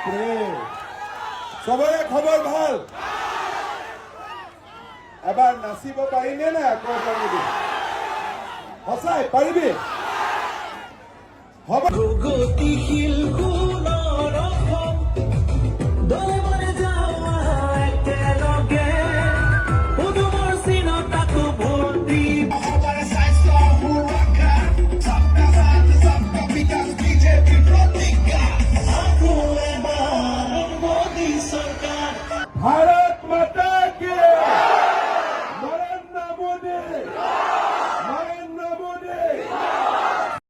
বাপরে সবৰে খবৰ ভালো? এবাৰ নাচিব পাৰিনে না আকৌ পাৰিবি সঁচাই পাৰিবি হ'ব।